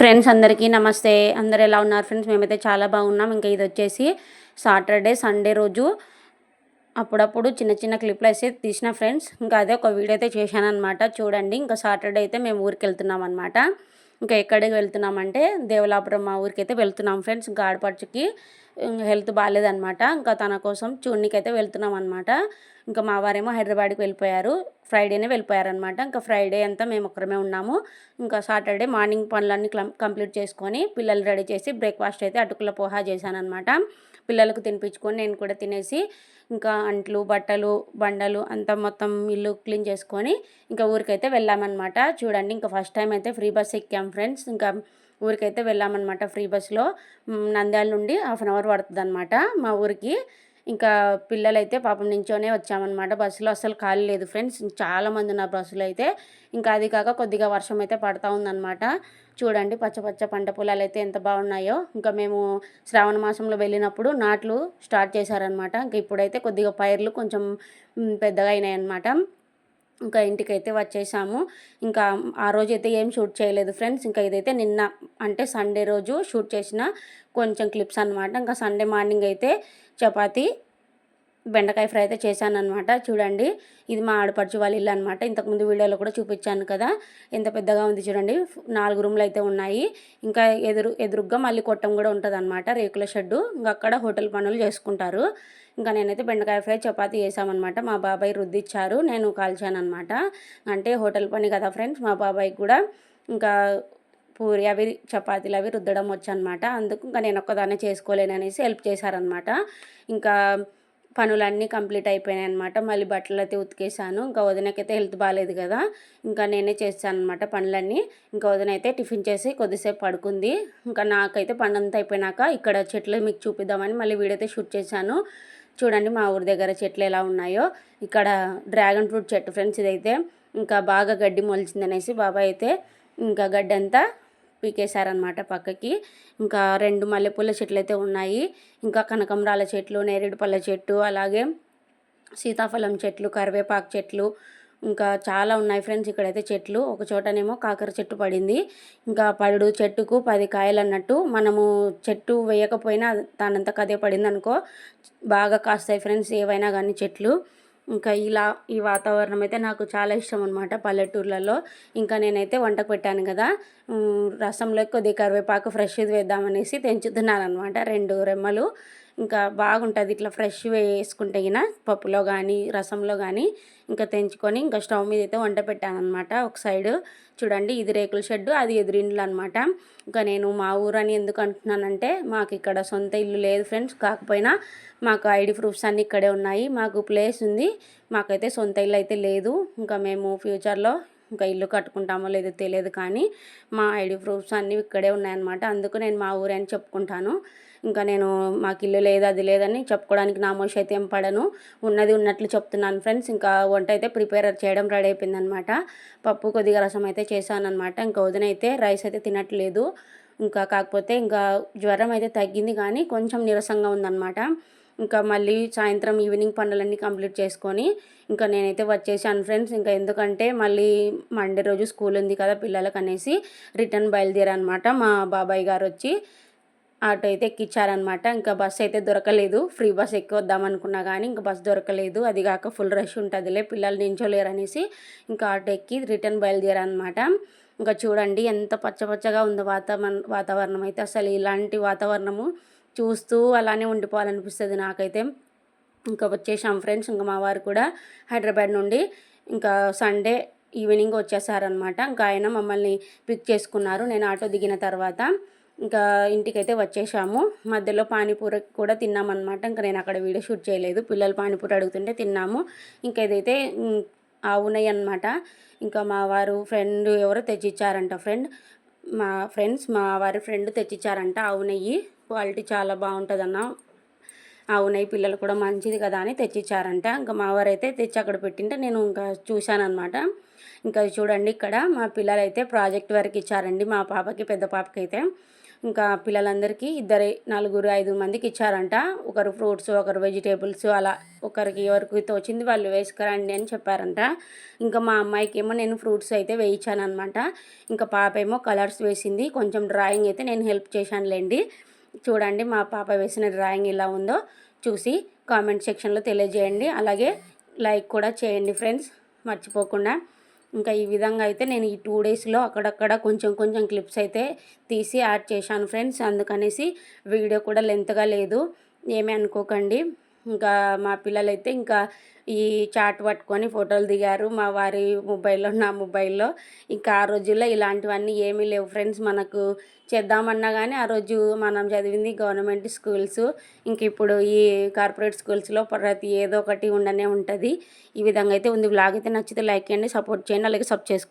Friends అందరికీ నమస్తే. అందరు ఎలా ఉన్నారు ఫ్రెండ్స్? మేమైతే చాలా బాగున్నాం. ఇంకా ఇది వచ్చేసి సాటర్డే సండే రోజు. అప్పుడప్పుడు చిన్న చిన్న క్లిప్లు అయితే తీసిన ఫ్రెండ్స్. ఇంకా అదే ఒక వీడియో అయితే చేశాను అనమాట చూడండి. ఇంకా సాటర్డే అయితే మేము ఊరికి వెళ్తున్నాం అనమాట ఇంకా ఎక్కడికి వెళ్తున్నామంటే దేవలాపురం మా ఊరికి అయితే వెళ్తున్నాం ఫ్రెండ్స్. ఇంకా ఆడపడుచుకి హెల్త్ బాగాలేదనమాట ఇంకా తన కోసం చూడనికి అయితే వెళ్తున్నాం అనమాట ఇంకా మా వారేమో హైదరాబాద్కి వెళ్ళిపోయారు. ఫ్రైడేనే వెళ్ళిపోయారనమాట ఇంకా ఫ్రైడే అంతా మేము ఒక్కరమే ఉన్నాము. ఇంకా సాటర్డే మార్నింగ్ పనులన్నీ కంప్లీట్ చేసుకొని పిల్లలు రెడీ చేసి బ్రేక్ఫాస్ట్ అయితే అటుకుల పోహా చేశానమాట పిల్లలకు తినిపించుకొని నేను కూడా తినేసి ఇంకా అంట్లు బట్టలు బండలు అంతా మొత్తం ఇల్లు క్లీన్ చేసుకొని ఇంకా ఊరికైతే వెళ్ళామన్నమాట. చూడండి ఇంకా ఫస్ట్ టైం అయితే ఫ్రీ బస్ ఎక్కాం ఫ్రెండ్స్. ఇంకా ఊరికైతే వెళ్ళామన్నమాట ఫ్రీ బస్సులో. నంద్యాల నుండి హాఫ్ అన్ అవర్ పడుతుంది అనమాట మా ఊరికి. ఇంకా పిల్లలైతే పాపం నుంచోనే వచ్చామన్నమాట బస్సులో. అసలు ఖాళీ లేదు ఫ్రెండ్స్. చాలామంది ఉన్నారు బస్సులో అయితే. ఇంకా అది కాక కొద్దిగా వర్షం అయితే పడతా ఉందన్నమాట. చూడండి పచ్చ పచ్చ పంట పొలాలు అయితే ఎంత బాగున్నాయో. ఇంకా మేము శ్రావణ మాసంలో వెళ్ళినప్పుడు నాట్లు స్టార్ట్ చేశారనమాట ఇంకా ఇప్పుడైతే కొద్దిగా పైర్లు కొంచెం పెద్దగా అయినాయి అనమాట ఇంకా ఇంటికైతే వచ్చేసాము. ఇంకా ఆ రోజు అయితే ఏం షూట్ చేయలేదు ఫ్రెండ్స్. ఇంకా ఇదైతే నిన్న అంటే సండే రోజు షూట్ చేసిన కొంచెం క్లిప్స్ అనమాట ఇంకా సండే మార్నింగ్ అయితే చపాతీ బెండకాయ ఫ్రై అయితే చేశాను అనమాట చూడండి ఇది మా ఆడపడుచు వాళ్ళ ఇల్లు అనమాట ఇంతకుముందు వీడియోలో కూడా చూపించాను కదా. ఎంత పెద్దగా ఉంది చూడండి నాలుగు రూమ్లు అయితే ఉన్నాయి. ఇంకా ఎదురు ఎదురుగ్గా మళ్ళీ కొట్టం కూడా ఉంటుంది అనమాట రేకుల షెడ్డు. ఇంకా అక్కడ హోటల్ పనులు చేసుకుంటారు. ఇంకా నేనైతే బెండకాయ ఫ్రై చపాతి చేసామన్నమాట మా బాబాయ్ రుద్దిచ్చారు నేను కాల్చాను అనమాట అంటే హోటల్ పని కదా ఫ్రెండ్స్ మా బాబాయ్కి కూడా ఇంకా పూరి అవి చపాతీలు అవి రుద్దడం వచ్చనమాట అందుకు ఇంకా నేను ఒక్కదాన్నే చేసుకోలేననేసి హెల్ప్ చేశారనమాట ఇంకా పనులన్నీ కంప్లీట్ అయిపోయినాయి అనమాట మళ్ళీ బట్టలు అయితే ఉతికేసాను ఇంకా వదినకైతే హెల్త్ బాగాలేదు కదా. ఇంకా నేనే చేస్తాను అనమాట పనులన్నీ. ఇంకా వదిన అయితే టిఫిన్ చేసి కొద్దిసేపు పడుకుంది. ఇంకా నాకైతే పనంతా అయిపోయినాక ఇక్కడ చెట్లు మీకు చూపిద్దామని మళ్ళీ వీడియో అయితే షూట్ చేశాను. చూడండి మా ఊరి దగ్గర చెట్లు ఎలా ఉన్నాయో. ఇక్కడ డ్రాగన్ ఫ్రూట్ చెట్టు ఫ్రెండ్స్ ఇదైతే. ఇంకా బాగా గడ్డి మొలిచిందనేసి బాబాయ్ అయితే. ఇంకా గడ్డి అంతా పీకేశారనమాట పక్కకి. ఇంకా రెండు మల్లెపూల చెట్లు అయితే ఉన్నాయి. ఇంకా కనకమరాల చెట్లు నేరేడు పళ్ళ చెట్టు అలాగే సీతాఫలం చెట్లు కరివేపాకు చెట్లు ఇంకా చాలా ఉన్నాయి ఫ్రెండ్స్ ఇక్కడైతే చెట్లు. ఒక చోటనేమో కాకర చెట్టు పడింది. ఇంకా పడు చెట్టుకు పది కాయలు అన్నట్టు మనము చెట్టు వేయకపోయినా దానంతకు అదే పడింది అనుకో బాగా కాస్తాయి ఫ్రెండ్స్ ఏవైనా కానీ చెట్లు. ఇంకా ఇలా ఈ వాతావరణం అయితే నాకు చాలా ఇష్టం అనమాట పల్లెటూర్లలో. ఇంకా నేనైతే వంటకు పెట్టాను కదా. రసంలో కొద్దిగా కరివేపాకు ఫ్రెష్ది వేద్దామనేసి తెంచుతున్నాను అనమాట రెండు రెమ్మలు. ఇంకా బాగుంటుంది. ఇట్లా ఫ్రెష్ వేసుకుంటే గిన పప్పులో కానీ రసంలో కానీ ఇంకా తెంచుకొని ఇంకా స్టవ్ మీద అయితే వంట పెట్టాను అనమాట ఒక సైడ్ చూడండి ఇది రేకుల షెడ్డు అది ఎదురిండ్లు అనమాట ఇంకా నేను మా ఊరు అని ఎందుకు అంటున్నానంటే మాకు ఇక్కడ సొంత ఇల్లు లేదు ఫ్రెండ్స్ కాకపోయినా మాకు ఐడి ప్రూఫ్స్ అన్నీ ఇక్కడే ఉన్నాయి. మాకు ప్లేస్ ఉంది. మాకైతే సొంత ఇల్లు అయితే లేదు. ఇంకా మేము ఫ్యూచర్లో ఇంకా ఇల్లు కట్టుకుంటామో లేదో తెలియదు కానీ మా ఐడి ప్రూఫ్స్ అన్నీ ఇక్కడే ఉన్నాయన్నమాట. అందుకు నేను మా ఊరే అని చెప్పుకుంటాను. ఇంకా నేను మాకు ఇల్లు లేదు అది లేదని చెప్పుకోవడానికి నామోషి అయితే ఏం పడను. ఉన్నది ఉన్నట్లు చెప్తున్నాను ఫ్రెండ్స్. ఇంకా వంట అయితే ప్రిపేర్ చేయడం రెడీ అయిపోయిందనమాట పప్పు కొద్దిగా రసం అయితే చేశాను అనమాట ఇంకా వదిన అయితే రైస్ అయితే తినట్లేదు. ఇంకా కాకపోతే ఇంకా జ్వరం అయితే తగ్గింది కానీ కొంచెం నీరసంగా ఉందన్నమాట. ఇంకా మళ్ళీ సాయంత్రం ఈవినింగ్ పనులన్నీ కంప్లీట్ చేసుకొని ఇంకా నేనైతే వచ్చేసాను ఫ్రెండ్స్. ఇంకా ఎందుకంటే మళ్ళీ మండే రోజు స్కూల్ ఉంది కదా పిల్లలకు అనేసి రిటర్న్ బయలుదేరనమాట. మా బాబాయ్ గారు వచ్చి ఆటో అయితే ఎక్కిచ్చారనమాట ఇంకా బస్ అయితే దొరకలేదు. ఫ్రీ బస్ వద్దాం అనుకున్నా కానీ ఇంకా బస్ దొరకలేదు. అది కాక ఫుల్ రష్ ఉంటుందిలే పిల్లలు నించోలేరు అనేసి ఇంకా ఆటో ఎక్కి రిటర్న్ బయలుదేరనమాట. ఇంకా చూడండి ఎంత పచ్చపచ్చగా ఉందో వాతావరణం వాతావరణం అయితే. అసలు ఇలాంటి వాతావరణము చూస్తూ అలానే ఉండిపోవాలనిపిస్తుంది నాకైతే. ఇంకా వచ్చేసాం ఫ్రెండ్స్ ఇంకా మా వారు కూడా హైదరాబాద్ నుండి. ఇంకా సండే ఈవినింగ్ వచ్చేసారనమాట ఇంకా ఆయన మమ్మల్ని పిక్ చేసుకున్నారు. నేను ఆటో దిగిన తర్వాత ఇంకా ఇంటికైతే వచ్చేసాము. మధ్యలో పానీపూరి కూడా తిన్నామన్నమాట. ఇంకా నేను అక్కడ వీడియో షూట్ చేయలేదు. పిల్లలు పానీపూరి అడుగుతుంటే తిన్నాము. ఇంకా ఇదైతే ఆవునయ్యి అనమాట ఇంకా మా వారు ఫ్రెండ్ ఎవరో తెచ్చిచ్చారంట ఫ్రెండ్. మా ఫ్రెండ్స్ మా వారి ఫ్రెండ్ తెచ్చిచ్చారంట ఆవునయ్యి క్వాలిటీ చాలా బాగుంటుందన్న. అవునాయి పిల్లలు కూడా మంచిది కదా అని తెచ్చిచ్చారంట. ఇంకా మా వారైతే తెచ్చి అక్కడ పెట్టింటే నేను ఇంకా చూశానమాట ఇంకా చూడండి ఇక్కడ మా పిల్లలు అయితే ప్రాజెక్ట్ వర్క్ ఇచ్చారండి మా పాపకి పెద్ద పాపకి అయితే ఇంకా పిల్లలందరికీ ఇద్దరు నలుగురు ఐదు మందికి ఇచ్చారంట. ఒకరు ఫ్రూట్స్ ఒకరు వెజిటేబుల్స్ అలా ఒకరికి ఎవరికి తోచింది వాళ్ళు వేసుకురండి అని చెప్పారంట. ఇంకా మా అమ్మాయికి ఏమో నేను ఫ్రూట్స్ అయితే వేయించాను అనమాట ఇంకా పాప ఏమో కలర్స్ వేసింది కొంచెం డ్రాయింగ్ అయితే నేను హెల్ప్ చేశానులేండి. చూడండి మా పాప వేసిన డ్రాయింగ్ ఎలా ఉందో చూసి కామెంట్ సెక్షన్లో తెలియజేయండి. అలాగే లైక్ కూడా చేయండి ఫ్రెండ్స్ మర్చిపోకుండా. ఇంకా ఈ విధంగా అయితే నేను ఈ టూ డేస్లో అక్కడక్కడ కొంచెం కొంచెం క్లిప్స్ అయితే తీసి యాడ్ చేశాను ఫ్రెండ్స్. అందుకనేసి వీడియో కూడా లెంత్గా లేదు ఏమీ అనుకోకండి. ఇంకా మా పిల్లలైతే ఇంకా ఈ చాట్ పట్టుకొని ఫోటోలు దిగారు. మా వారి మొబైల్లో నా మొబైల్లో. ఇంకా ఆ రోజుల్లో ఇలాంటివన్నీ ఏమీ లేవు ఫ్రెండ్స్. మనకు చేద్దామన్నా కానీ ఆ రోజు మనం చదివింది గవర్నమెంట్ స్కూల్స్. ఇంక ఇప్పుడు ఈ కార్పొరేట్ స్కూల్స్లో ప్రతి ఏదో ఒకటి ఉండనే ఉంటుంది. ఈ విధంగా అయితే ఉంది. బ్లాగ్ అయితే నచ్చితే లైక్ చేయండి సపోర్ట్ చేయండి అలాగే సబ్ చేసుకోండి